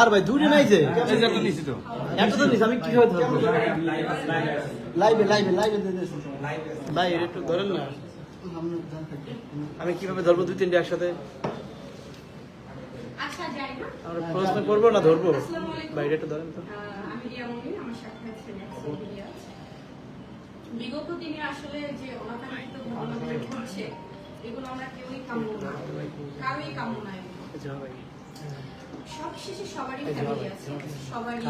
আর ভাই দূরে নাই যে একটা তো নিস আমি কীভাবে ধরবো? লাইভে লাইভে লাইভে ভাই একটু ধরেন না। আমি কীভাবে ধরবো দুই তিনটে একসাথে? আচ্ছা আমরা প্রশ্ন করব না ধরবো। এটা একটু ধরেন তো আহ, আমি রিয়া মমিন আমার সাথে আছে ন্যাক্সন ইলিয়াস। বিগত দিনে আসলে যে অনাকাঙ্ক্ষিত ঘটনাগুলো ঘটছে এগুলো আমরা কেউই কাম্য না। কারোই কাম্য না সবারই ফ্যামিলি আছে সবারই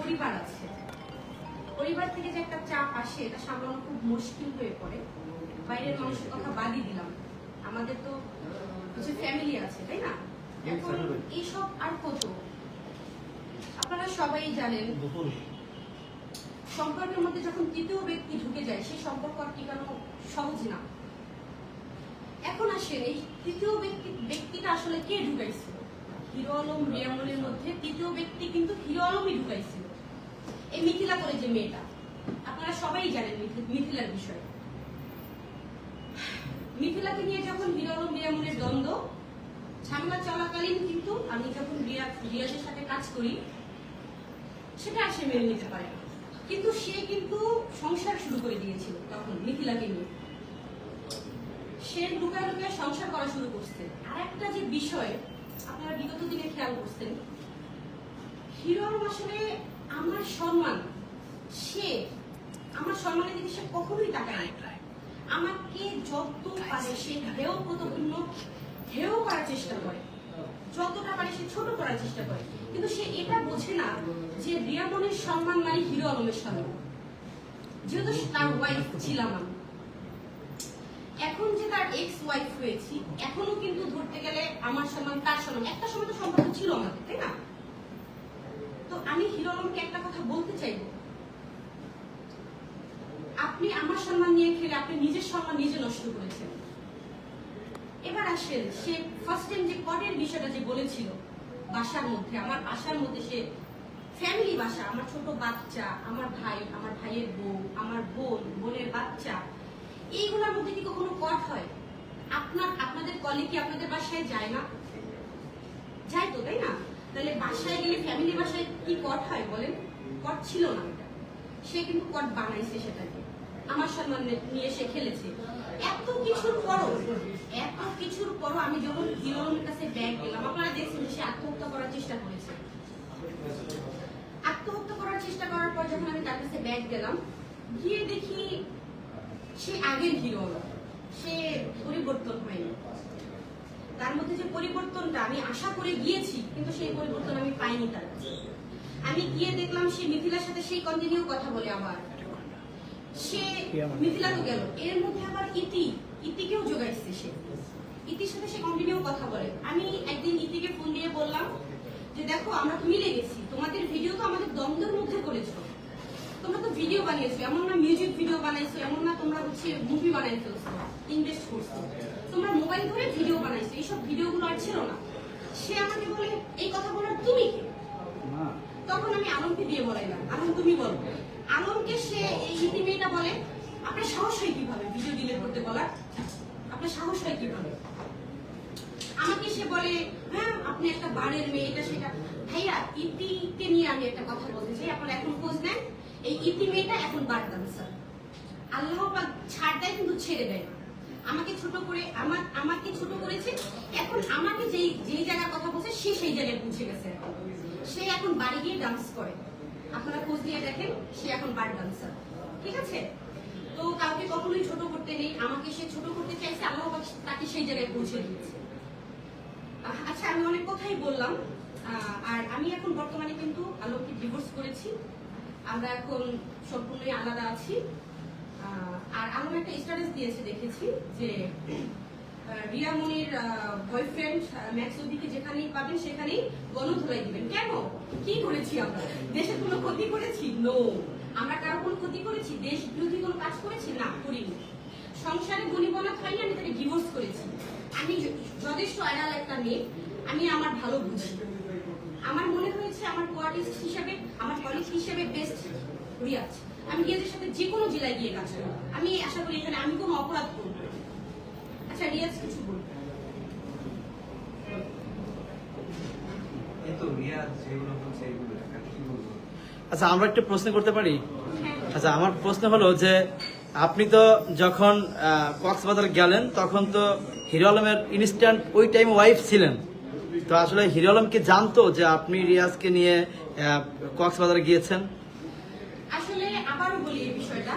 পরিবার আছে। পরিবার থেকে যে একটা চাপ আসে এটা সামলানো খুব মুশকিল হয়ে পড়ে। বাইরের মানুষের কথা বাদই দিলাম। আমাদের তো কিছু ফ্যামিলি আছে তাই না? এখন এইসব আর কত? আপনারা সবাই জানেন সম্পর্কের মধ্যে যখন তৃতীয় ব্যক্তি ঢুকে যায়, সেই সম্পর্ক আর টিকানো সহজ না। এখন আসেন এই তৃতীয় ব্যক্তি, ব্যক্তিটা আসলে কে ঢুকাইছিল? হিরো আলম রিয়ামনের মধ্যে তৃতীয় ব্যক্তি কিন্তু হিরো আলমই ঢুকাইছিল। এই মিথিলা করে যে মেয়েটা, আপনারা সবাই জানেন মিথিলার বিষয়ে। মিথিলাকে নিয়ে যখন হিরো আলম রিয়ামনের দ্বন্দ্ব, ঝামেলা চলাকালীন কিন্তু আমি যখন রিয়া, রিয়াজের সাথে কাজ করি, সেটা আসে মেনে নিতে পারে না। কিন্তু সে কিন্তু সংসার শুরু করে দিয়েছিল তখন মিথিলাকে নিয়ে। সে লুকায় লুকায় সংসার করা শুরু করছে। আর একটা যে বিষয়, আপনারা বিগত দিনে খেয়াল করছেন, হিরোর আসলে আমার সম্মান, সে আমার সম্মানের দিকে সে কখনোই তাকায় না আমাকে যত পারে সে হেয় প্রতপূর্ণ হেয় করার চেষ্টা করে। যতটা পারে সে ছোট করার চেষ্টা করে। কিন্তু সে এটা বোঝে না যে রিয়ামনের সম্মান মানে হিরো আলমের সম্মান। যেহেতু তার ওয়াইফ ছিলাম এখন যে তার এক্স ওয়াইফ হয়েছি, এখনও কিন্তু ধরতে গেলে আমার সম্মান, তার সম্মান, একটা সময় তো সম্পর্ক ছিল আমাদের, তাই না? তো আমি হিরো আলমকে একটা কথা বলতে চাইব। আপনি আমার সম্মান নিয়ে খেলে আপনি নিজের সম্মান নিজে নষ্ট করেছেন। এবার আসেন, সে ফার্স্ট টাইম যে কটের বিষয়টা যে বলেছিল, বাসার মধ্যে, আমার বাসার মধ্যে সে ফ্যামিলি বাসা, আমার ছোট বাচ্চা, আমার ভাই, আমার ভাইয়ের বউ, আমার বোন, বোনের বাচ্চা, এইগুলোর মধ্যে কি কখনো কট হয়? আপনার, আপনাদের কলে কি আপনাদের বাসায় যায় না? যায় তো, তাই না? তাহলে বাসায় গেলে ফ্যামিলি বাসায় কি কট হয় বলেন? কট ছিল না। সে কিন্তু কট বানাইছে সেটাকে। আমার সম্মান নিয়ে সে খেলেছে। এত কিছুর পরও এত কিছুর পরও আমি যখন হিরোর কাছে ব্যাগ গেলাম আপনারা দেখছেন সে আত্মহত্যা করার চেষ্টা করেছে। আত্মহত্যা করার চেষ্টা করার পর যখন আমি তার কাছে ব্যাগ গেলাম গিয়ে দেখি সে আগের হিরো সে পরিবর্তন হয়নি। তার মধ্যে যে পরিবর্তনটা আমি আশা করে গিয়েছি কিন্তু সেই পরিবর্তন আমি পাইনি তার কাছে। আমি গিয়ে দেখলাম সে মিথিলার সাথে সেই কন্টিনিউ কথা বলে আবার। সে মিথিলা তো গেল। এর মধ্যে আবার ইতি। ইতিকেও যোগাইছে সে। ইতির সাথে সে কন্টিনিউ কথা বলে। আমি একদিন ইতিকে ফোন দিয়ে বললাম যে দেখো আমরা তো মিলে গেছি। তোমাদের ভিডিও তো আমাদের দ্বন্দ্বের মধ্যে করেছ। তোমরা তো ভিডিও বানিয়েছো। এমন না মিউজিক ভিডিও বানাইছো এমন না তোমরা হচ্ছে মুভি বানাই ফেলছো ইনভেস্ট করছ। তোমরা মোবাইল ধরে ভিডিও বানাইছো। এইসব ভিডিওগুলো আর ছিল না। সে আমাকে বলে এই কথা বলার তুমি কে? তখন আমি আলমকে দিয়ে বলাইলাম। আলম তুমি বলো। আলমকে সে এই ইতি মেয়েটা বলে আপনার সাহস হয় কীভাবে? ভিডিও ডিলিট করতে বলার? আপনার সাহস হয় কীভাবে? আমাকে সে বলে হ্যাঁ আপনি একটা বারের মেয়ে, এটা সেটা। ভাইয়া ইতিকে নিয়ে আমি একটা কথা বলতে চাই। আপনারা এখন খোঁজ নেন। এই ইতি মেয়েটা এখন বার ডান্সার আল্লাহ ছাড় দেয়, কিন্তু ছেড়ে দেয় আমাকে ছোট করে, আমার, আমাকে ছোট করেছে। এখন আমাকে যেই যেই জায়গার কথা বলছে, সে সেই জায়গায় পৌঁছে গেছে। সে এখন বাড়ি গিয়ে ডান্স করে। আপনারা খোঁজ নিয়ে দেখেন, সে এখন বার ডান্সার ঠিক আছে? তো কাউকে কখনোই ছোট করতে নেই। আমাকে সে ছোট করতে চাইছে আল্লাহ তাকে সেই জায়গায় পৌঁছে দিয়েছে। আচ্ছা আমি অনেক কথাই বললাম। আর আমি এখন বর্তমানে কিন্তু আলোককে ডিভোর্স করেছি। আমরা এখন সম্পূর্ণই আলাদা আছি। আর আলম একটা স্ট্যাটাস দিয়েছে দেখেছি যে আহ, রিয়া মনির বয়ফ্রেন্ড ম্যাক্স অধিকে যেখানেই পাবেন সেখানেই গণধোলাই দিবেন। কেন? কি করেছি আমরা? দেশের কোনো ক্ষতি করেছি? নো আমরা কোনো ক্ষতি করেছি দেশ বিরোধী কোনো কাজ করেছি? না করিনি। সংসারে গণিবনা খাইয়ে আমি তাকে ডিভোর্স করেছি। আমি যথেষ্ট আড়াল একটা মেয়ে আমি আমার ভালো বুঝি। আমার মনে হয়েছে আমার কোয়ার্টিস্ট হিসাবে আমার কলিগ হিসাবে বেস্ট রিয়াজ। আমি রিয়াজের সাথে যে কোনো জেলায় গিয়ে কাজ করব। আমি আশা করি এখানে আমি কোনো অপরাধ করব আচ্ছা রিয়াজ কিছু বলব? আচ্ছা আমরা একটা প্রশ্ন করতে পারি? হ্যাঁ। আচ্ছা আমার প্রশ্ন হলো যে আপনি তো যখন কক্সবাজার গেলেন, তখন তো হিরো আলমের ইনস্ট্যান্ট ওই টাইম ওয়াইফ ছিলেন। তো আসলে হিরো আলম কি জানতো যে আপনি রিয়াজকে নিয়ে কক্সবাজার গিয়েছেন? আসলে আবারও বলি এই বিষয়টা।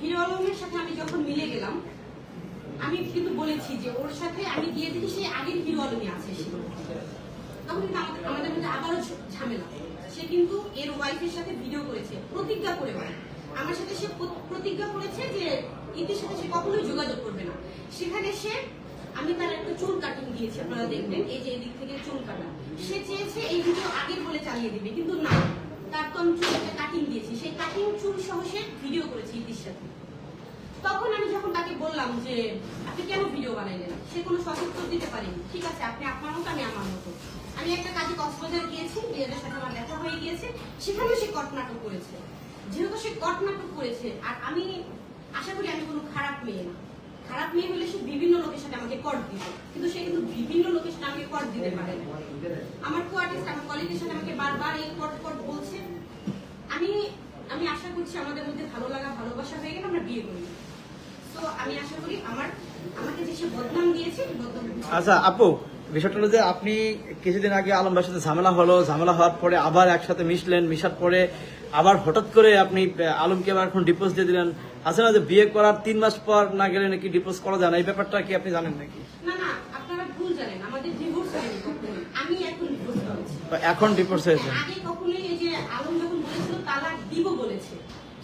হিরো আলমের সাথে আমি যখন মিলে গেলাম, আমি কিন্তু বলেছি যে ওর সাথে আমি গিয়ে দেখি সেই আগের হিরো আলমই আছে সে। তখন আমাদের মধ্যে আবারও ঝামেলা। সে কিন্তু এর ওয়াইফের সাথে ভিডিও করেছে, প্রতিজ্ঞা করে আমার সাথে সে প্রতিজ্ঞা করেছে যে ইতির সাথে সে কখনোই যোগাযোগ করবে না। সেখানে সে, আমি তার একটা চুল কাটিং দিয়েছি, আপনারা দেখবেন, এই যে এদিক থেকে চুল কাটা। সে চেয়েছে এই ভিডিও আগের বলে চালিয়ে দিবে, কিন্তু না, তার তো আমি চুল একটা কাটিং দিয়েছি। সেই কাটিং চুল সহ সে ভিডিও করেছে ইতির সাথে। তখন আমি যখন তাকে বললাম যে, আপনি কেন ভিডিও বানাইলেন? সে কোনো সদুত্তর দিতে পারেনি। ঠিক আছে, আপনি আপনার মতো, আমি আমার মতো। আমি একটা কাজে কক্সবাজার গিয়েছি বিয়েদের সাথে আমার দেখা হয়ে গিয়েছে। সেখানেও সে কট নাটক করেছে। যেহেতু সে কট নাটক করেছে, আর আমি আশা করি আমি কোনো খারাপ মেয়ে না। খারাপ মেয়ে হলে সে বিভিন্ন লোকের সাথে আমাকে কট দিত কিন্তু সে কিন্তু বিভিন্ন লোকের সাথে আমাকে কট দিতে পারে আমার কো আর্টিস্ট আমার কলিগের সাথে আমাকে বারবার এই কট কট বলছে। আমি আমি আশা করছি আমাদের মধ্যে ভালো লাগা, ভালোবাসা হয়ে গেলে আমরা বিয়ে করি। তো আমি আশা করি আমার, আমাকে যে সে বদনাম দিয়েছে আচ্ছা আপু, বিষয়টা হলো যে আপনি কিছুদিন আগে আলম ভাইয়ের সাথে ঝামেলা হলো। ঝামেলা হওয়ার পরে আবার একসাথে মিশলেন, মিশার পরে আবার হঠাৎ করে আপনি আলমকে আবার এখন ডিপোজ দিয়ে দিলেন। আছে না যে বিয়ে করার তিন মাস পর না গেলে নাকি ডিপোজ করা যায় না। এই ব্যাপারটা কি আপনি জানেন নাকি? না না আপনারা ভুল জানেন। আমাদের ডিভোর্স হয়নি কখনোই। আমি এখন ডিপোজ হয়েছে। আগে যে আলম যখন বলেছিল তালাক দিব বলেছে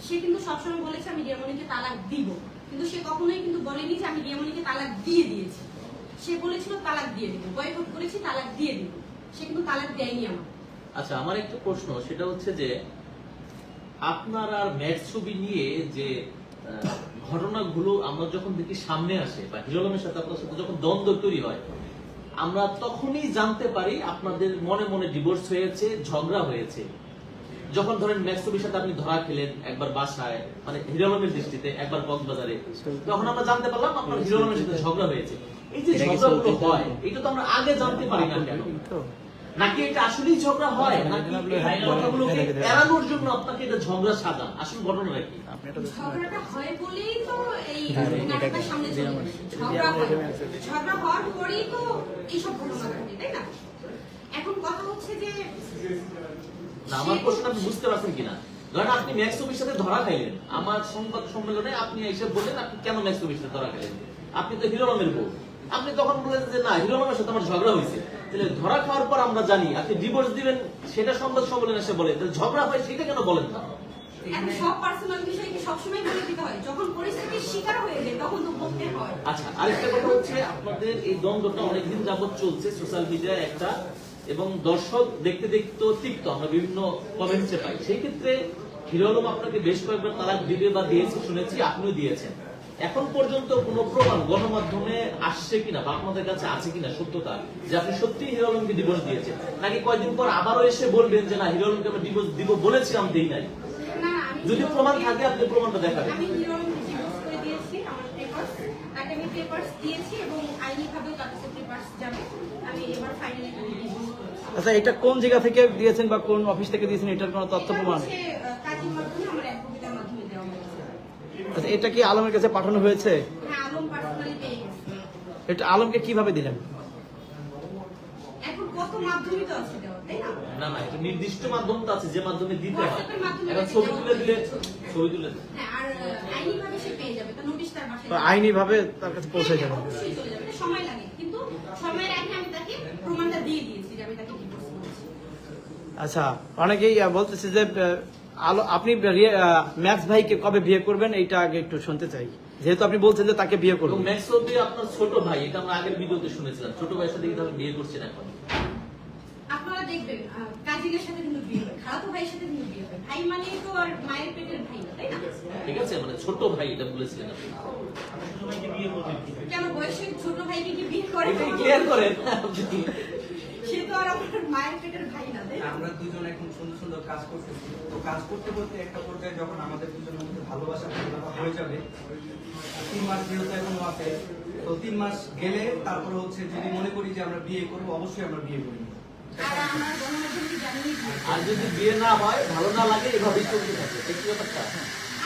সে কিন্তু সবসময় বলেছে আমি রিয়ামণিকে তালাক দিব। কিন্তু সে কখনোই কিন্তু বলেনি যে আমি রিয়ামণিকে তালাক দিয়ে দিয়েছি। সে বলেছিল তালাক দিয়ে দিব। বয়কট করেছি তালাক দিয়ে দিব। সে কিন্তু তালাক দেয়নি আমার আচ্ছা আমার একটা প্রশ্ন সেটা হচ্ছে যে আপনার আর ম্যাচ ছবি নিয়ে যে ঘটনাগুলো আমরা যখন দেখি সামনে আসে বা হিরো আলমের সাথে আপনার সাথে যখন দ্বন্দ্ব তৈরি হয় আমরা তখনই জানতে পারি আপনাদের মনে মনে ডিভোর্স হয়েছে ঝগড়া হয়েছে। যখন ধরেন ম্যাচ ছবির সাথে আপনি ধরা খেলেন একবার বাসায় মানে হিরোলমের দৃষ্টিতে একবার কক্সবাজারে তখন আমরা জানতে পারলাম আপনার হিরো আলমের সাথে ঝগড়া হয়েছে। এই যে ঝগড়াগুলো হয় এটা তো আমরা আগে জানতে পারি না কেন? নাকি এটা আসলেই ঝগড়া হয়? নাকি এই কথাগুলোকে এড়ানোর জন্য আপনাকে এটা ঝগড়া সাজান আসল ঘটনাটা কি? আপনি ঝগড়াটা হয় বলেই তো এই হ্যাঁ, নাটকটা সামনে চলে ঝগড়া হয়। ঝগড়া হওয়ার পরেই তো এইসব ঘটনা ঘটে তাই না? এখন কথা হচ্ছে যে আমার প্রশ্ন আপনি বুঝতে পারছেন কিনা? ধরেন আপনি ম্যাক্স অফিস সাথে ধরা খাইলেন। আমার সংবাদ সম্মেলনে আপনি এসে বললেন আপনি কেন ম্যাক্স অফিস সাথে ধরা খাইলেন? আপনি তো হিরো আলমের বউ। আপনি তখন বললেন যে না হিরো আলমের সাথে আমার ঝগড়া হয়েছে। তাহলে ধরা খাওয়ার পর আমরা জানি আপনি ডিভোর্স দিবেন সেটা সংবাদ সম্মেলনে এসে বলেন। তাহলে ঝগড়া হয় সেটা কেন বলেন না? সব পার্সোনাল বিষয় সবসময় বলে দিতে হয়। যখন পরিস্থিতির শিকার হয়ে যায় তখন তো বলতে হয়। আচ্ছা আরেকটা কথা হচ্ছে আপনাদের এই দ্বন্দ্বটা অনেকদিন যাবত চলছে সোশ্যাল মিডিয়ায় একটা এবং দর্শক দেখতে দেখতে তিক্ত আমরা বিভিন্ন কমেন্টসে পাই। সেই ক্ষেত্রে হিরো আলম আপনাকে বেশ কয়েকবার তালাক দিবে বা দিয়েছে শুনেছি আপনিও দিয়েছেন। এখন পর্যন্ত কোনো প্রমাণ গণমাধ্যমে আসছে কিনা বা আপনাদের কাছে আছে কিনা সত্যতা যে আপনি সত্যি হিরো আলমকে ডিভোর্স দিয়েছেন? নাকি কয়েকদিন পর আবারও এসে বলবেন যে না হিরো আলমকে আমি ডিভোর্স দিব বলেছিলাম দেই নাই? যদি প্রমাণ থাকে আপনি প্রমাণটা দেখাবেন। আমি হিরোইন ডিভোর্স করে দিয়েছি আমার পেপারস তাকে আমি পেপারস দিয়েছি এবং আইনিভাবেও তার কাছে পেপারস যাবে। আমি এবার ফাইনালি ডিভোর্স করেছি। আচ্ছা এটা কোন জায়গা থেকে দিয়েছেন বা কোন অফিস থেকে দিয়েছেন এটার কোনো তথ্য প্রমাণ হচ্ছে, আহ, কাজের মাধ্যমে আমার অ্যাডভোকেটের মাধ্যমে দেওয়া হয়েছে আচ্ছা এটা কি আলমের কাছে পাঠানো হয়েছে? হ্যাঁ এটা আলমকে কীভাবে দিলেন? এখন কত মাধ্যমই তো আছে দেওয়া তাই না? না না এটা নির্দিষ্ট মাধ্যম তো আছে যে মাধ্যমে দিতে হয়। এখন ছবি তুলে দিলে ছবি তুলে দিলে। হ্যাঁ আর আহ, আইনিভাবে সে পেয়ে যাবে তো নোটিশ তার বাসায় বা আইনি ভাবে তার কাছে পৌঁছে হ্যাঁ, যাবে। অবশ্যই চলে যাবে এটা সময় লাগে। কিন্তু সময়ের আগে আমি তাকে প্রমাণটা দিয়ে দিয়েছি যে আমি তাকে আচ্ছা অনেকেই বলতেছে যে আলো আপনি ম্যাক্স ভাইকে কবে বিয়ে করবেন এইটা আগে একটু শুনতে চাই। যেহেতু আপনি বলছেন যে তাকে বিয়ে করবেন। ম্যাক্স অব্দি আপনার ছোট ভাই এটা আমরা আগের ভিডিওতে শুনেছিলাম। ছোট ভাইয়ের সাথে কিন্তু বিয়ে করছেন এখন? আপনারা দেখবেন কাজিনের সাথে কিন্তু বিয়ে হবে খালাতো ভাইয়ের সাথে কিন্তু বিয়ে হবে ভাই মানে তো আর মায়ের পেটের ভাই না তাই না? ঠিক আছে মানে ছোট ভাই এটা বলেছিলেন আপনি। কেন বয়সে ছোট ভাইকে কি বিয়ে করে ক্লিয়ার করেন? আপনি। সে তো আর আমার মায়ের পেটের ভাই না তাই আমরা দুজন এখন সুন্দর সুন্দর কাজ করতেছি। তো কাজ করতে করতে একটা পর্যায়ে যখন আমাদের দুজনের মধ্যে ভালোবাসা হয়ে যাবে তিন মাস যেহেতু এখনও আছে। তো তিন মাস গেলে তারপরে হচ্ছে যদি মনে করি যে আমরা বিয়ে করব অবশ্যই আমরা বিয়ে করি। আর আমার গণমাধ্যমকে জানিয়ে আর যদি বিয়ে না হয় ভালো না লাগে এভাবেই চলতে থাকে। ব্যাপারটা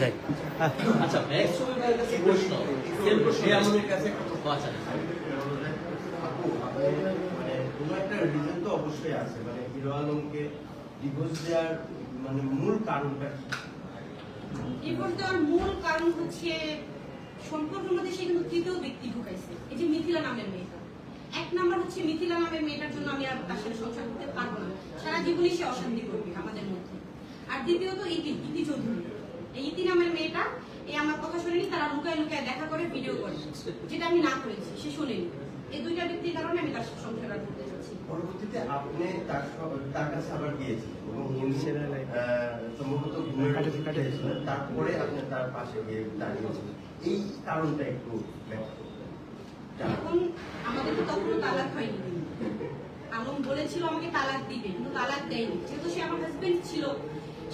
হ্যাঁ। হ্যাঁ, আচ্ছা প্রশ্ন। এই আমাদের কাছে আচ্ছা মানে কোনো একটা রিজন তো অবশ্যই আছে। মানে হিরো আলমকে ডিভোর্স দেওয়ার মানে মূল কারণটা ডিভোর্স দেওয়ার মূল কারণ হচ্ছে সম্পর্কের মধ্যে সে কিন্তু তৃতীয় ব্যক্তি ঢুকাইছে। এই যে মিথিলা নামের মেয়েটা। এক নাম্বার হচ্ছে মিথিলা নামের মেয়েটার জন্য আমি আর তার সাথে সংসার করতে পারব না। সারা সে অশান্তি করবে আমাদের মধ্যে। আর দ্বিতীয়ত ইতি ইতি চৌধুরী। এই ইতি নামের মেয়েটা এই আমার কথা শুনেনি তারা লুকায় লুকায় দেখা করে ভিডিও করে যেটা আমি না করেছি সে শুনেনি এই দুইটা ব্যক্তির কারণে আমি তার সংসার আর করতে চাচ্ছি পরবর্তীতে আপনি তার তার কাছে আবার গিয়েছিলেন এবং উনি ছেলে লাইফ। আহ, সম্ভবত ঘুমের কাটে- ওষুধ কাটে। খেয়েছিলেন। তারপরে আপনি তার পাশে গিয়ে দাঁড়িয়েছিলেন এই কারণটা একটু। এখন আমাদের তো তখনও তালাক হয়নি আলম বলেছিল আমাকে তালাক দিবে কিন্তু তালাক দেয়নি যেহেতু সে আমার হাজবেন্ড ছিল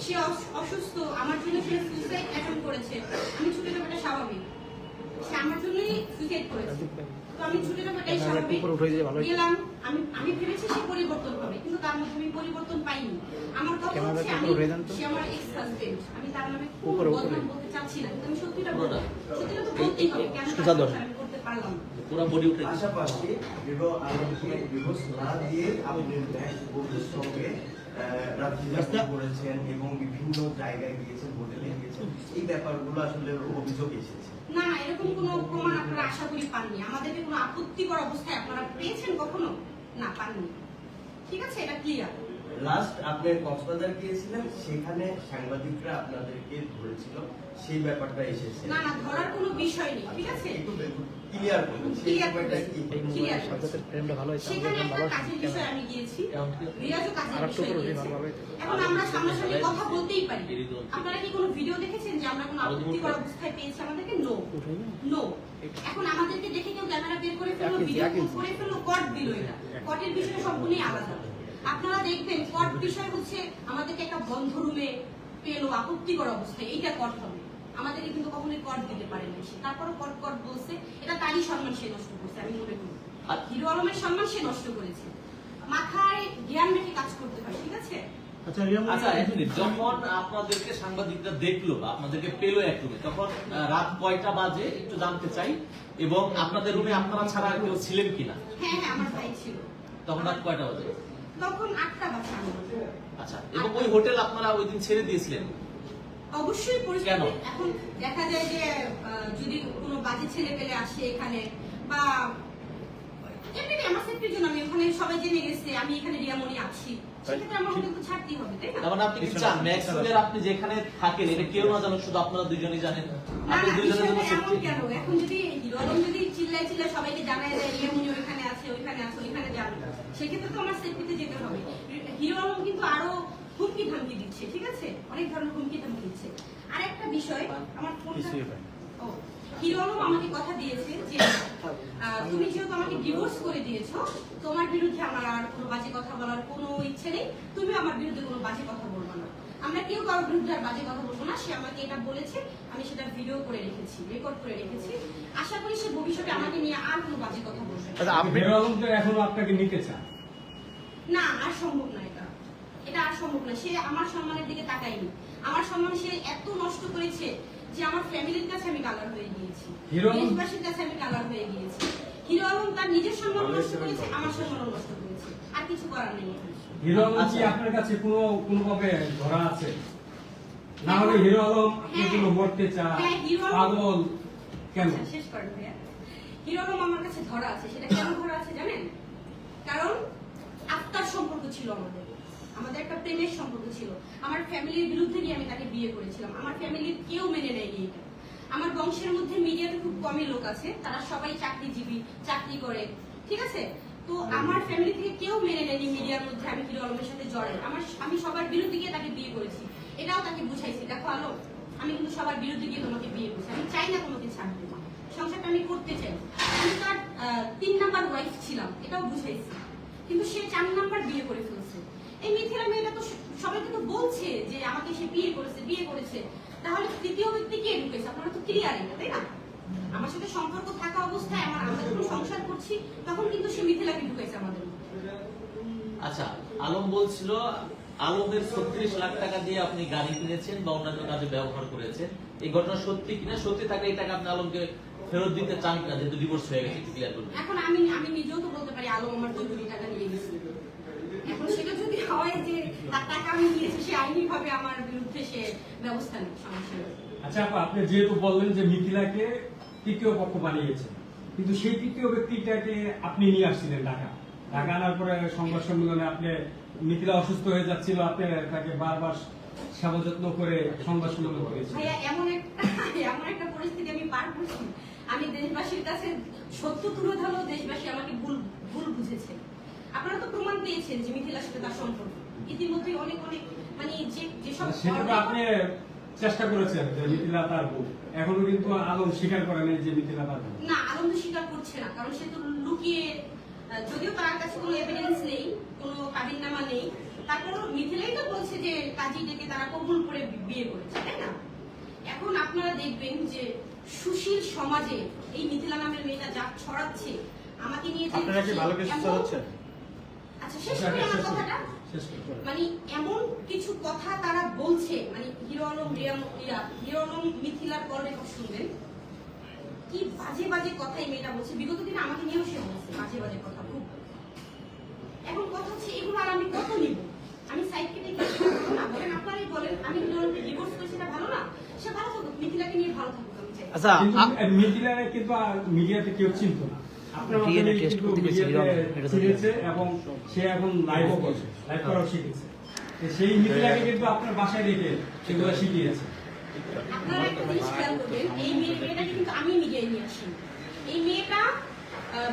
সে অস- অসুস্থ আমার জন্য সে সুইসাইড অ্যাটেম্প করেছে আমি ছুটে যাওয়াটা স্বাভাবিক সে আমার জন্যই সুইসাইড করেছে তো আমি ছুটে যাওয়াটাই স্বাভাবিক। গেলাম আমি আমি ভেবেছি সে পরিবর্তন হবে কিন্তু তার মধ্যে আমি পরিবর্তন পাইনি আমার কথা হচ্ছে আমি। সে আমার এক্স হাজবেন্ড আমি তার নামে খুব। বদনাম বলতে চাচ্ছি না কিন্তু আমি সত্যিটা সত্যিটা তো বলতেই হবে কেন আমি করতে পারলাম উঠে আলমকে ডিভোর্স না দিয়ে আপনি ম্যাক্স বন্ধুর সঙ্গে রাত্রিযাপন করেছেন এবং বিভিন্ন জায়গায় গিয়েছেন হোটেলে গিয়েছেন এই ব্যাপারগুলো আসলে অভিযোগ এসেছে। না না এরকম কোনো প্রমাণ আপনারা আশা করি পাননি। আমাদেরকে কোনো আপত্তিকর অবস্থায় আপনারা পেয়েছেন কখনো? না পাননি। ঠিক আছে এটা ক্লিয়ার লাস্ট আপনি কক্সবাজার গিয়েছিলেন সেখানে সাংবাদিকরা আপনাদেরকে ধরেছিল সেই ব্যাপারটা এসেছে। না না ধরার কোনো বিষয় নেই ঠিক আছে? একটু ক্লিয়ার করুন সেই করছি। কি? মোবাইলের সাথে প্রেমটা ভালো হয়েছে সেখানে একটা ভালো কাজের বিষয়ে আমি গিয়েছি রিয়াজও কাজের বিষয়ে এখন আমরা সামনাসামনি কথা বলতেই পারি। আপনারা কি কোনো ভিডিও দেখেছেন যে আমরা কোনো দূর আপত্তিকর অবস্থায় পেয়েছি আমাদেরকে? নো নো এখন আমাদেরকে দেখে কেউ ক্যামেরা বের করে ফেলল ভিডিও। করে ফেলল কট দিল এটা। কটের বিষয় সম্পূর্ণই আলাদা। আপনারা দেখবেন কট বিষয় হচ্ছে আমাদেরকে একটা বন্ধ রুমে পেল আপত্তিকর অবস্থায়। এইটা কট হবে। আমাদেরকে কিন্তু কখনোই কট দিতে পারেনি সে তারপরও কট কট বলছে এটা তারই সম্মান সে নষ্ট করছে আমি মনে করি। আর হিরো আলমের সম্মান সে নষ্ট করেছে। মাথায় জ্ঞান রেখে কাজ করতে হয় ঠিক আছে? আচ্ছা যখন আপনাদেরকে সাংবাদিকরা দেখল বা আপনাদেরকে পেল এক রুমে তখন রাত কয়টা বাজে একটু জানতে চাই এবং আপনাদের রুমে আপনারা ছাড়া আর কেউ ছিলেন কিনা? হ্যাঁ হ্যাঁ আমার ভাই ছিল। তখন রাত কয়টা বাজে? তখন আটটা আমার আচ্ছা এবং ওই হোটেল আপনারা ওই দিন ছেড়ে দিয়েছিলেন? অবশ্যই পরিস্থিতি এখন দেখা যায় যে যদি কোনো বাজে ছেলে পেলে আসে এখানে বা এমনি আমার সেফটির জন্য আমি ওখানে সবাই জেনে গেছে আমি এখানে রিয়ামণি আছি। সেক্ষেত্রে আমার কিন্তু ছাড়তেই হবে তাই না? তার মানে আপনি কি চান? ম্যাক্সওয়েলের আপনি যেখানে থাকেন এটা কেউ না জানুক শুধু আপনারা দুজনেই জানেন। আপনি দুজনের জন্য কেন? এখন যদি হিরো যদি চিল্লায় চিল্লায় সবাইকে জানায় দেয় রিয়ামণি ওইখানে আছে ওইখানে আছে ওইখানে যাবে। সেক্ষেত্রে তো আমার সেফটিতে যেতে হবে। হিরো আলম কিন্তু আরও হুমকি ধামকি দিচ্ছে ঠিক আছে? অনেক ধরনের হুমকি ধামকি দিচ্ছে। আর একটা বিষয় আমার ফোনটা। ও, হিরো আলম আমাকে কথা দিয়েছে যে তুমি যেহেতু আমাকে ডিভোর্স করে দিয়েছ তোমার বিরুদ্ধে আমার আর কোনো বাজে কথা বলার কোনো ইচ্ছে নেই তুমি আমার বিরুদ্ধে কোনো বাজে কথা বলব না। আমরা কেউ কারোর বিরুদ্ধে আর বাজে কথা বলব না সে আমাকে এটা বলেছে আমি সেটা ভিডিও করে রেখেছি রেকর্ড করে রেখেছি। আশা করি সে ভবিষ্যতে আমাকে নিয়ে আর কোনো বাজে কথা বলবে না। আচ্ছা আপনি হিরো আলম তো এখনও আপনাকে নিতে চান না আর সম্ভব না এটা। এটা আর সম্ভব না। সে আমার সম্মানের দিকে তাকায়নি। আমার সম্মান সে এত নষ্ট করেছে যে আমার ফ্যামিলির কাছে আমি কালার হয়ে গিয়েছি। হিরো আলম- দেশবাসীর কাছে আমি কালার হয়ে গিয়েছি। হিরো আলম তার নিজের সম্মান নষ্ট করেছে আমার সম্মান নষ্ট করেছে। আর কিছু করার নেই এখানে। হিরো আলম কি আচ্ছা। আপনার কাছে কোনো কোনোভাবে ধরা আছে? না হলে হিরো আলম আপনার জন্য মরতে চায় হ্যাঁ, হিরো আলম- পাগল? কেন? আচ্ছা, শেষ করেন ভাইয়া। হিরো আমার কাছে ধরা আছে সেটা কেন ধরা আছে জানেন? কারণ আত্মার সম্পর্ক ছিল আমাদের। আমাদের একটা প্রেমের সম্পর্ক ছিল। আমার ফ্যামিলির বিরুদ্ধে গিয়ে আমি তাকে বিয়ে করেছিলাম। আমার ফ্যামিলির কেউ মেনে নেয়নি এটা। আমার বংশের মধ্যে মিডিয়াতে খুব কমই লোক আছে। তারা সবাই চাকরিজীবী চাকরি করে। ঠিক আছে? তো আমার ফ্যামিলি থেকে কেউ মেনে নেয়নি মিডিয়ার মধ্যে আমি হিরো আলমের সাথে জড়াই। আমার আমি সবার বিরুদ্ধে গিয়ে তাকে বিয়ে করেছি। এটাও তাকে বুঝাইছি। দেখো আলো। আমি কিন্তু সবার বিরুদ্ধে গিয়ে তোমাকে বিয়ে করছি। আমি চাই না তোমাকে ছাড়তে সংসারটা আমি করতে চাই। আমি তার তিন নাম্বার ওয়াইফ ছিলাম, এটাও বুঝাইছি। কিন্তু সে চার নাম্বার বিয়ে করে ফেলছে। এই মিথিলা মেয়েটা তো স- সবাইকে তো বলছে যে আমাকে সে বিয়ে করেছে বিয়ে করেছে। তাহলে তৃতীয় ব্যক্তি কে ঢুকেছে? আপনারা তো ক্লিয়ার এটা তাই না? আমার সাথে সম্পর্ক থাকা অবস্থায় আমার, আমরা যখন সংসার করছি, তখন কিন্তু সে মিথিলাকে ঢুকেছে আমাদের আচ্ছা আলম বলছিল আলমের ছত্রিশ লাখ টাকা দিয়ে আপনি গাড়ি কিনেছেন বা অন্যান্য কাজে ব্যবহার করেছেন এই ঘটনা সত্যি কিনা? সত্যি থাকলে এই টাকা আপনি আলমকে ফেরত দিতে চান কিনা? যেহেতু ডিভোর্স হয়ে গেছে ক্লিয়ার করবেন এখন আমি আমি নিজেও তো বলতে পারি আলো আমার দুই কোটি টাকা নিয়ে গেছে। এখন সেটা যদি হয় যে তার টাকা আমি নিয়েছি সে আইনি ভাবে আমার বিরুদ্ধে সে ব্যবস্থা নেই সমস্যা আচ্ছা আপা আপনি যেহেতু বললেন যে মিথিলাকে তৃতীয় পক্ষ বানিয়েছেন কিন্তু সেই তৃতীয় ব্যক্তিটাকে আপনি নিয়ে আসছিলেন ঢাকা। ঢাকা আনার পরে সংবাদ সম্মেলনে আপনি মিথিলা অসুস্থ হয়ে যাচ্ছিল আপনি তাকে বারবার সেবা যত্ন করে সংবাদ সম্মেলন করেছেন। এমন একটা এমন একটা পরিস্থিতি আমি পার করছি। আমি দেশবাসীর কাছে সত্য তুলে ধরলেও দেশবাসী আমাকে ভুল ভুল বুঝেছে। আপনারা তো প্রমাণ পেয়েছেন যে মিথিলার সাথে তার সম্পর্ক। ইতিমধ্যে অনেক অনেক মানে যে যেসব সেটা তো আপনি চেষ্টা করেছেন যে মিথিলা তার বউ। এখনও কিন্তু আলম স্বীকার করে নাই যে মিথিলা তার না আনন্দ স্বীকার করছে না কারণ সে তো লুকিয়ে যদিও তার কাছে কোনো এভিডেন্স নেই কোনো কাবিননামা নেই তারপরও মিথিলাই তো বলছে যে কাজী ডেকে তারা কবুল করে বিয়ে করেছে তাই না? এখন আপনারা দেখবেন যে সুশীল সমাজে এই মিথিলা নামের মেয়েটা যা ছড়াচ্ছে আমাকে নিয়ে যে আপনারা কি ভালো কিছু এমন- আচ্ছা শেষ করি আমার কথাটা। মানে এমন কিছু কথা তারা বলছে মানে হিরো আলম রিয়াম ইয়া হিরো আলম মিথিলার কল রেকর্ড শুনবেন। কি বাজে বাজে কথা এই মেয়েটা বলছে। বিগত দিনে আমাকে নিয়েও সে বলছে বাজে বাজে কথা খুব এখন কথা হচ্ছে এগুলো আর আমি কত নিব। আমি সাইড কেটে গিয়ে না। বলেন আপনারাই বলেন আমি ডিভোর্স করেছি সেটা ভালো না? সে ভালো থাকুক মিথিলাকে নিয়ে ভালো থাকুক আচ্ছা মিথিলারে কিন্তু মিডিয়াতে কেউ চিনত না। করতে গেছে চিনেছে এবং সে এখন লাইভও করছে লাইভ করাও শিখেছে। সেই মিথিলাকে কিন্তু আপনার বাসায় রেখে সেগুলো শিখিয়েছে। আপনারা একটা জিনিস খেয়াল করবেন এই মেয়েটাকে কিন্তু আমি মিডিয়ায় নিয়ে আসি। এই মেয়েটা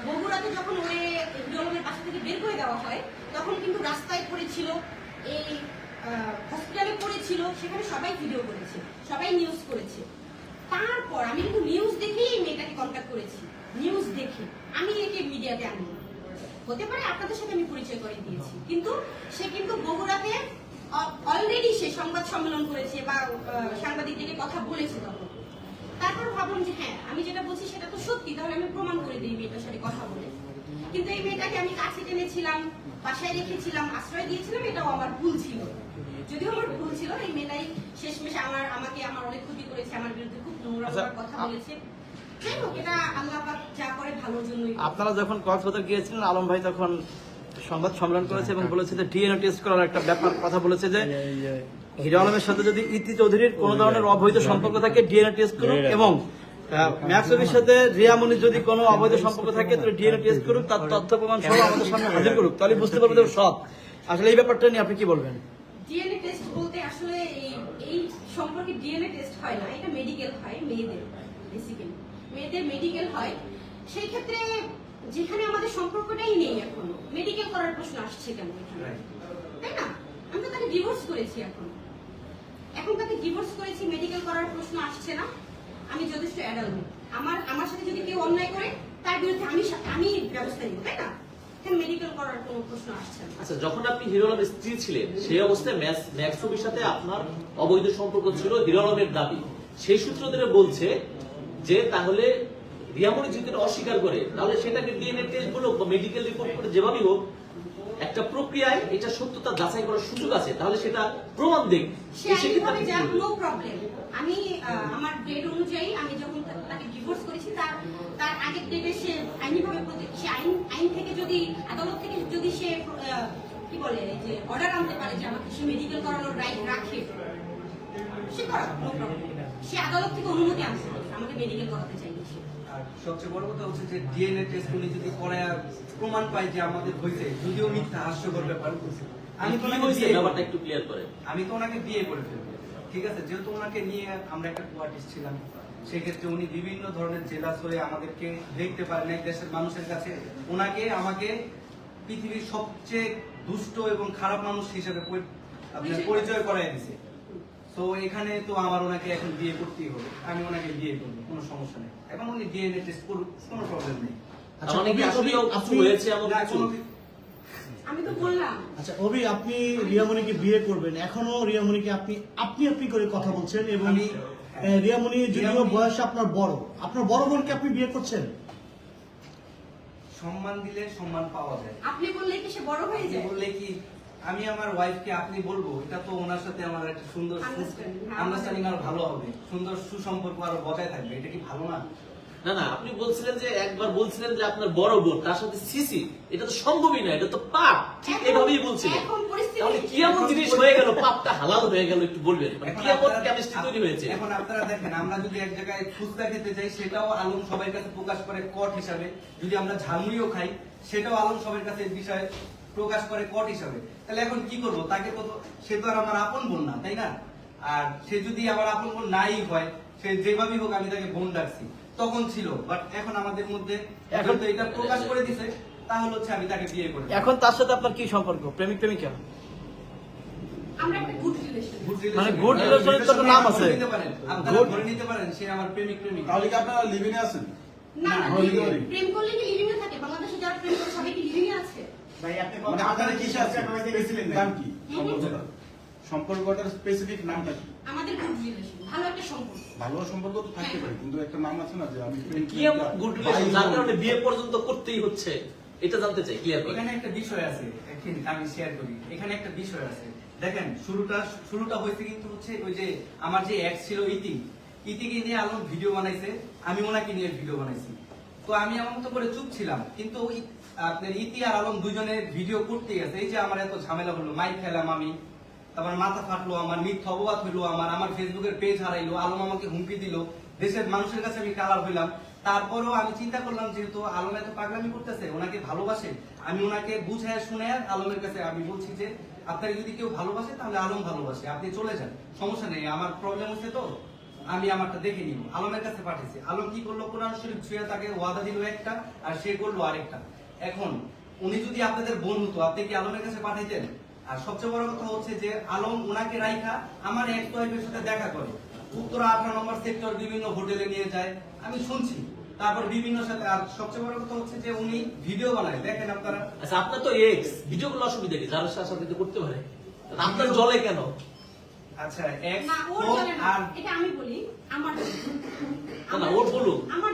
বগুড়াতে যখন ওরে হিরোলমের বাসা থেকে বের করে দেওয়া হয় তখন কিন্তু রাস্তায় পড়েছিল, এই হসপিটালে পড়েছিল, সেখানে সবাই ভিডিও করেছে, সবাই নিউজ করেছে। তারপর আমি কিন্তু নিউজ দেখেই এই মেয়েটাকে কন্ট্যাক্ট করেছি। নিউজ দেখে, আমি একে মিডিয়াতে আনি। হতে পারে আপনাদের সাথে আমি পরিচয় করে দিয়েছি, কিন্তু সে কিন্তু বগুড়াতে অলরেডি সে সংবাদ সম্মেলন করেছে বা সাংবাদিকদেরকে কথা বলেছে তখন। তারপর ভাবলাম যে হ্যাঁ আমি যেটা বলছি সেটা তো সত্যি, তাহলে আমি প্রমাণ করে দিই মেয়েটার সাথে কথা বলে। কিন্তু এই মেয়েটাকে আমি কাছে টেনেছিলাম বাসায় রেখেছিলাম আশ্রয় দিয়েছিলাম এটাও আমার ভুল ছিল যদিও আমার ভুল ছিল এই মেয়েটাই শেষমেশে আমার আমাকে আমার অনেক ক্ষতি করেছে আমার বিরুদ্ধে খুব নোংরা আচ্ছা, কথা বলেছে। আপনারা যখন কক্সবাজার গিয়েছিলেন আলম ভাই তখন সংবাদ সম্মেলন করেছে এবং বলেছে যে ডিএনএ টেস্ট করার একটা ব্যাপার কথা বলেছে যে হিরো আলমের সাথে যদি ইতি চৌধুরীর কোন ধরনের অবৈধ সম্পর্ক থাকে ডিএনএ টেস্ট করুক এবং ম্যাক্সবের সাথে রিয়ামনির যদি কোনো অবৈধ সম্পর্ক থাকে তাহলে ডিএনএ টেস্ট করুক তার তথ্য প্রমাণ সহ আমাদের সামনে হাজির করুক তাহলে বুঝতে পারব যে সৎ আসলে এই ব্যাপারটা নিয়ে আপনি কি বলবেন? ডিএনএ টেস্ট বলতে আসলে এই এই সম্পর্কে ডিএনএ টেস্ট হয় না এটা মেডিকেল হয় মেয়েদের বেসিক্যালি মেয়েদের মেডিকেল হয়। সেই ক্ষেত্রে যেখানে আমাদের সম্পর্কটাই নেই এখন মেডিকেল করার প্রশ্ন আসছে কেন এখানে? তাই না? আমি তো তাকে ডিভোর্স করেছি এখন। এখন তাকে ডিভোর্স করেছি মেডিকেল করার প্রশ্ন আসছে না। আমি যথেষ্ট অ্যাডাল্ট আমার আমার সাথে যদি কেউ অন্যায় করে, তার বিরুদ্ধে আমি আমি ব্যবস্থা নিব, তাই না? আচ্ছা যখন আপনি হিরো আলমের স্ত্রী ছিলেন, সেই অবস্থায় সাথে আপনার অবৈধ সম্পর্ক ছিল হিরো আলমের দাবি। সেই সূত্র ধরে বলছে যে তাহলে রিয়ামনি যদি অস্বীকার করে, তাহলে সেটাকে ডিএনএ টেস্ট বলুক বা মেডিকেল রিপোর্ট করে যেভাবেই হোক একটা প্রক্রিয়ায় এটা সত্যতা যাচাই করার সুযোগ আছে তাহলে সেটা প্রমাণ দেখ আমি আমার ডেট অনুযায়ী আমি যখন তাকে ডিভোর্স করেছি তার তার আগের ডেটে সে আইনিভাবে সে আইন আইন থেকে যদি আদালত থেকে যদি সে কি বলে যে অর্ডার আনতে পারে যে আমাকে সে মেডিকেল করানোর রাইট রাখে সে করা সে আদালত থেকে অনুমতি আনতে আমাকে মেডিকেল করাতে চাইনি সে। আর সবচেয়ে বড় কথা হচ্ছে যে ডিএনএ টেস্ট উনি যদি করে প্রমাণ পায় যে আমাদের হয়েছে যদিও মিথ্যা হাস্যকর ব্যাপার আমি তো ওনাকে বিয়ে ব্যাপারটা একটু ক্লিয়ার করেন আমি তো ওনাকে বিয়ে করে ফেলব। ঠিক আছে? যেহেতু ওনাকে নিয়ে আমরা একটা কোয়ার্টিস্ট ছিলাম সেক্ষেত্রে উনি বিভিন্ন ধরনের জেলাস হয়ে আমাদেরকে দেখতে পারেন এই দেশের মানুষের কাছে। ওনাকে আমাকে পৃথিবীর সবচেয়ে দুষ্ট এবং খারাপ মানুষ হিসেবে আপনার পরিচয় করাই দিছে। তো এখানে তো আমার ওনাকে এখন বিয়ে করতেই হবে। আমি ওনাকে বিয়ে করব কোনো সমস্যা নেই। এখন উনি ডিএনএ টেস্ট করুক কোনো প্রবলেম নেই। আমি তো বললাম। আচ্ছা অভি আপনি রিয়ামণিকে বিয়ে করবেন। এখনও রিয়ামণিকে আপনি আপনি আপনি করে কথা বলছেন এবং রিয়ামণি যদিও বয়স আপনার বড়। আপনার বড় বোনকে আপনি বিয়ে করছেন? সম্মান দিলে সম্মান পাওয়া যায়। আপনি বললে কি সে বড় হয়ে যায়? বললে কি আমি আমার ওয়াইফকে আপনি বলব এটা তো ওনার সাথে আমার একটা সুন্দর হ্যাঁ। আন্ডারস্ট্যান্ডিং আরও ভালো হবে। সুন্দর সুসম্পর্ক আরও বজায় থাকবে এটা কি ভালো না? না না আপনি বলছিলেন যে একবার বলছিলেন যে আপনার বড় বোন তার সাথে সিসি এটা তো সম্ভবই না এটা তো পাপ ঠিক এভাবেই বলছিলেন। তাহলে কি এমন জিনিস হয়ে গেল? পাপটা হালাল হয়ে গেল একটু বলবেন। মানে কি এমন কেমিস্ট্রি তৈরি হয়েছে? এখন আপনারা দেখেন আমরা যদি এক জায়গায় ফুচকা খেতে যাই সেটাও আলম সবার কাছে প্রকাশ করে কট হিসাবে। যদি আমরা ঝালমুড়িও খাই সেটাও আলম সবার কাছে বিষয় প্রকাশ করে কট হিসাবে। তাহলে এখন কি করব? তাকে তো সে তো আর আমার আপন বোন না তাই না? আর সে যদি আমার আপন বোন নাই হয় সে যেভাবেই হোক আমি তাকে বোন ডাকছি। তখন ছিল বাট এখন আমাদের মধ্যে এখন তো এটা প্রকাশ করে দিছে তাহলে হচ্ছে আমি তাকে বিয়ে করব এখন তার সাথে আপনার কি সম্পর্ক? প্রেমিক প্রেমিকা? আমরা একটা গুড রিলেশন মানে তো নাম আছে। নিতে পারেন। আপনারা Good- ধরে নিতে পারেন সে আমার প্রেমিক প্রেমিক। তাহলে কি আপনারা লিভিনে আছেন? না লিভিং- প্রেম করলে কি লিভিং এ থাকে? বাংলাদেশে যারা প্রেম করে সবাই কি লিভিং এ আছে? মানে আপনারা কিসে আছেন স্পেসিফিক নাম কি? সম্পর্কটার স্পেসিফিক নামটা কি? আমাদের গুড রিলেশন ভালো একটা সম্পর্ক। ভালো সম্পর্ক তো থাকতে পারে কিন্তু একটা নাম আছে না যে আমি কি এমন গুড রিলেশন যার কারণে বিয়ে পর্যন্ত করতেই হচ্ছে এটা জানতে চাই ক্লিয়ার করেন এখানে একটা বিষয় আছে আমি শেয়ার করি। এখানে একটা বিষয় আছে। দেখেন শুরুটা শুরুটা হয়েছে কিন্তু হচ্ছে ওই যে আমার যে এক্স ছিল ইতি ইতিকে নিয়ে আলম ভিডিও বানাইছে আমি ওনাকে নিয়ে ভিডিও বানাইছি। তো আমি আমার মতো করে চুপ ছিলাম কিন্তু ওই আপনার ইতি আর আলম দুজনের ভিডিও করতে গেছে এই যে আমার এত ঝামেলা হলো মাইক খেলাম আমি। তারপর মাথা ফাটলো, আমার মিথ্যা অপবাদ হইল, আমার আমার ফেসবুকের পেজ হারাইলো, আলম আমাকে হুমকি দিল। দেশের মানুষের কাছে আমি কালার হইলাম। তারপরও আমি চিন্তা করলাম, যেহেতু আলম এত পাগলামি করতেছে, ওনাকে ভালোবাসে। আমি ওনাকে বুঝায় শুনে আলমের কাছে আমি বলছি যে, আপনাকে যদি কেউ ভালোবাসে, তাহলে আলম ভালোবাসে। আপনি চলে যান, সমস্যা নেই, আমার প্রবলেম হচ্ছে তো, আমি আমারটা দেখে নিব। আলমের কাছে পাঠিয়েছি। আলম কি করল? কোরআন শরীফ ছুঁয়ে তাকে ওয়াদা দিল একটা, আর সে করল আরেকটা। এখন উনি যদি আপনাদের বোন হতো আপনি কি আলমের কাছে পাঠাইতেন? আর সবচেয়ে বড় কথা হচ্ছে যে আলম ওনাকে রাইখা আমার এক ওয়াইফের সাথে দেখা করে। উত্তরা আঠারো নম্বর সেক্টর বিভিন্ন হোটেলে নিয়ে যায়। আমি শুনছি। তারপর বিভিন্ন সাথে আর সবচেয়ে বড় কথা হচ্ছে যে উনি ভিডিও বানায়। দেখেন আপনারা। আচ্ছা আপনার তো এক্স ভিডিও গুলো অসুবিধা কি? যার সাথে তো করতে পারে? আপনার জলে কেন? আচ্ছা এক না ও আর এটা আমি বলি আমার না ওর বলুক। আমার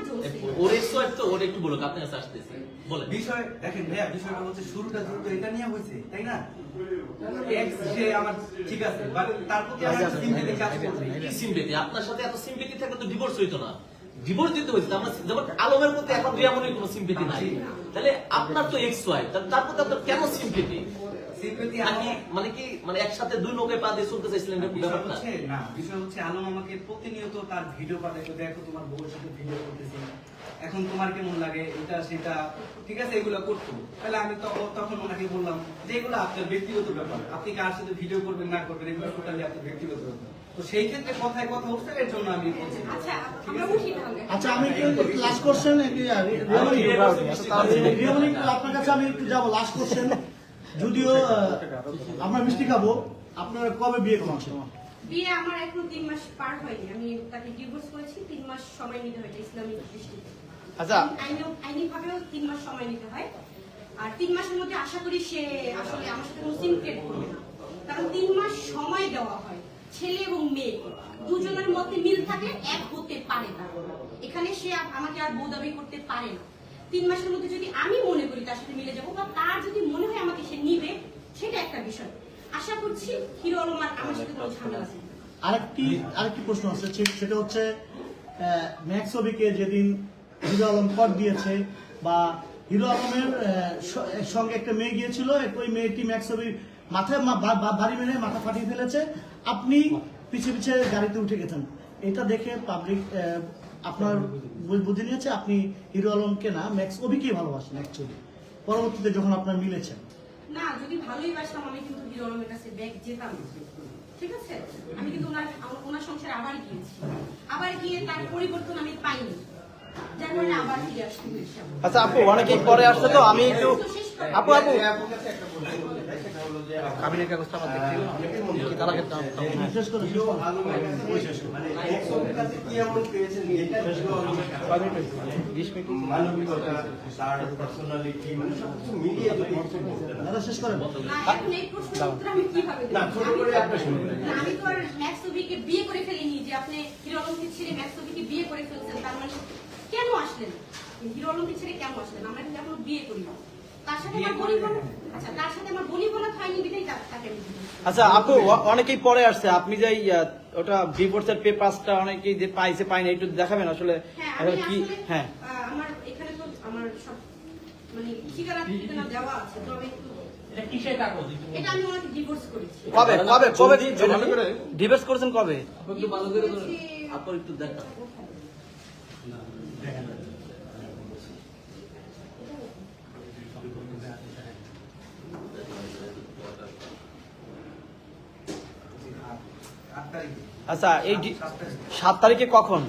ওর এক্স ওয়াইফ তো ওর একটু বলুক আপনার কাছে আসতেছি। বিষয় দেখেন ভাইয়া বিষয়টা হচ্ছে শুরুটা যেহেতু এটা নিয়ে হয়েছে তাই না? এক্স সে আমার ঠিক আছে বাট তার প্রতি আমার একটা কাজ করবে। কি সিম্পেতি আপনার সাথে এত সিম্পেতি থাকলে তো ডিভোর্স হইতো না। ডিভোর্স দিতে হয়েছে আমরা যেমন আলমের মধ্যে এখন রিয়ামনির কোনো সিম্পেতি নাই। তাহলে আপনার তো এক্স তার প্রতি আপনার কেন মানে কি মানে একসাথে দুই লোকে পা দিয়ে চলতে চাইছিলেন বিষয় হচ্ছে না বিষয় হচ্ছে আলম আমাকে প্রতিনিয়ত তার ভিডিও পাঠাইতো দেখো তোমার বউয়ের সাথে ভিডিও করতেছি। এখন তোমার কেমন লাগে? এটা সেটা ঠিক আছে এগুলো করতো। তাহলে আমি তখন তখন ওনাকে বললাম যে এগুলো আপনার ব্যক্তিগত ব্যাপার আপনি কার সাথে ভিডিও করবেন না করবেন এগুলো টোটালি আপনার ব্যক্তিগত ব্যাপার। তো সেই ক্ষেত্রে কথায় কথা উঠছে এর জন্য আমি বলছি। আচ্ছা আচ্ছা আমি লাস্ট কোশ্চেন আপনার কাছে আমি একটু যাব লাস্ট কোশ্চেন যদিও আমরা মিষ্টি খাব। আপনারা কবে বিয়ে করছেন বিয়ে আমার এখনও তিন মাস পার হয়নি। আমি তাকে ডিভোর্স করেছি তিন মাস সময় নিতে হয় এটা ইসলামিক দৃষ্টিতে। আচ্ছা। আইনি ভাবেও তিন মাস সময় নিতে হয়। আর তিন মাসের মধ্যে আশা করি সে আসলে আমার সাথে কোনো সিনক্রেট করবে না। কারণ তিন মাস সময় দেওয়া হয় ছেলে এবং মেয়ে। দুজনের মধ্যে মিল থাকে এক হতে পারে না। এখানে সে আমাকে আর বউদাবি করতে পারে না। তিন মাসের মধ্যে যদি আমি মনে করি তার সাথে মিলে যাব বা তার যদি মনে হয় আমাকে সে নিবে সেটা একটা বিষয়। আশা করছি হিরো আলম আর আমার সাথে কোনো ঝামেলা আছে। আরেকটি আরেকটি প্রশ্ন আছে সেটা হচ্ছে ম্যাক্স ছবিকে যেদিন হিরো আলম কট দিয়েছে বা হিরো আলমের সঙ্গে একটা মেয়ে গিয়েছিল ওই মেয়েটি ম্যাক্স ছবির মাথায় বাড়ি মেরে মাথা ফাটিয়ে ফেলেছে। আপনি পিছে পিছে গাড়িতে উঠে গেছেন। এটা দেখে পাবলিক আপনার বুঝে নিয়েছে আপনি হিরো আলমকে না ম্যাক্স অভিকেই ভালোবাসেন অ্যাকচুয়ালি পরবর্তীতে যখন আপনার মিলেছেন। না, যদি ভালোই বাসতাম, আমি কিন্তু হিরো আলমের কাছে ব্যাগ যেতাম। ঠিক আছে? আমি কিন্তু ওনার ওনার আবার গিয়েছি। আবার গিয়ে তার পরিবর্তন আমি পাইনি। আচ্ছা আপু অনেকেই পরে আসছে তো আমি একটু আপু আপু। কাবিনের কাগজটা আমার কি করে মানে বিশ মিনিট। মানে দাদা শেষ করেন আমি তো- আর ম্যাক্স বিয়ে করে ফেলিনি যে আপনি হিরো আলমকে ছেড়ে ম্যাক্স বিয়ে করে ফেলছেন তার মানে কেন আসলেন? হিরো আলমকে ছেড়ে কেন আসলেন? আমরা কিন্তু এখনও বিয়ে করি তার সাথে আমার বলি আচ্ছা তার সাথে আমার বলি বলা হয়নি বিধাই তাকে। আচ্ছা আপু অনেকেই পরে আসছে। আপনি যে ওটা ডিভোর্সের পেপারসটা অনেকেই যে পাইছে পাইনি একটু দেখাবেন আসলে। হ্যাঁ কি হ্যাঁ। আমার এখানে তো আমার সব মানে ঠিকানা ঠিকানা দেওয়া আছে তো আমি একটু এটা ডিভোর্স কবে কবে কবে। ডিভোর্স করেছেন কবে? একটু ভালো করে ধরুন। আপু একটু দেখা আট তারিখে আচ্ছা এই সাত তারিখে। কখন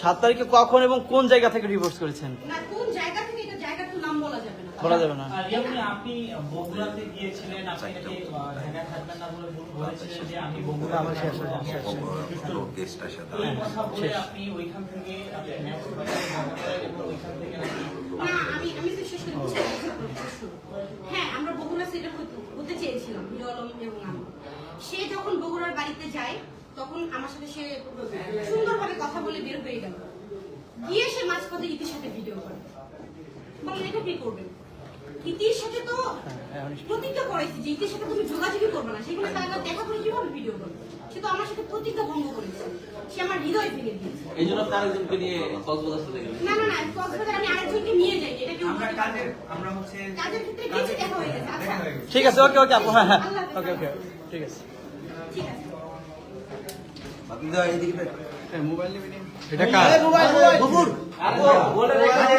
সাত তারিখে কখন এবং কোন জায়গা থেকে ডিভোর্স করেছেন না কোন জায়গা থেকে এটা জায়গার তো নাম বলা যাবে না। বলা যাবে না আর ইয়ামিনী, আপনি বগুড়াতে গিয়েছিলেন আপনি নাকি থাকবেন না বলে বলেছিলেন যে আমি বগুড়া আমার শেষ হয়ে। আপনি ওইখান থেকে ওইখান থেকে না আমি আমি তো শেষ। হ্যাঁ আমরা বগুড়া সিটে হতে চেয়েছিলাম হিরো আলম এবং আমি। সে যখন বগুড়ার বাড়িতে যায় তখন আমার সাথে সে সুন্দরভাবে কথা বলে বের হয়ে গেল। গিয়ে সে মাঝপথে ইতির সাথে ভিডিও করে। বলেন এটা কি করবেন ইতির সাথে তো প্রতিজ্ঞা করেছি যে ইতির সাথে তুমি যোগাযোগই করবে না সেখানে তারা দেখা করে কীভাবে ভিডিও করবে সে তো আমার সাথে প্রতিজ্ঞা ভঙ্গ করেছে সে আমার হৃদয় ভেঙে দিয়েছে এই জন্য আপনি আরেকজনকে নিয়ে কক্সবাজার চলে গেলেন না না না কক্সবাজার আমি আরেকজনকে নিয়ে যাই এটা কি আমরা কাজের আমরা হচ্ছে কাজের ক্ষেত্রে গেছি দেখা হয়ে গেছে আচ্ছা হয়ে ঠিক আছে ওকে ওকে আপু হ্যাঁ হ্যাঁ ওকে ওকে ঠিক আছে ঠিক আছে মোবাইল এটা কার বকুর বলে রেখে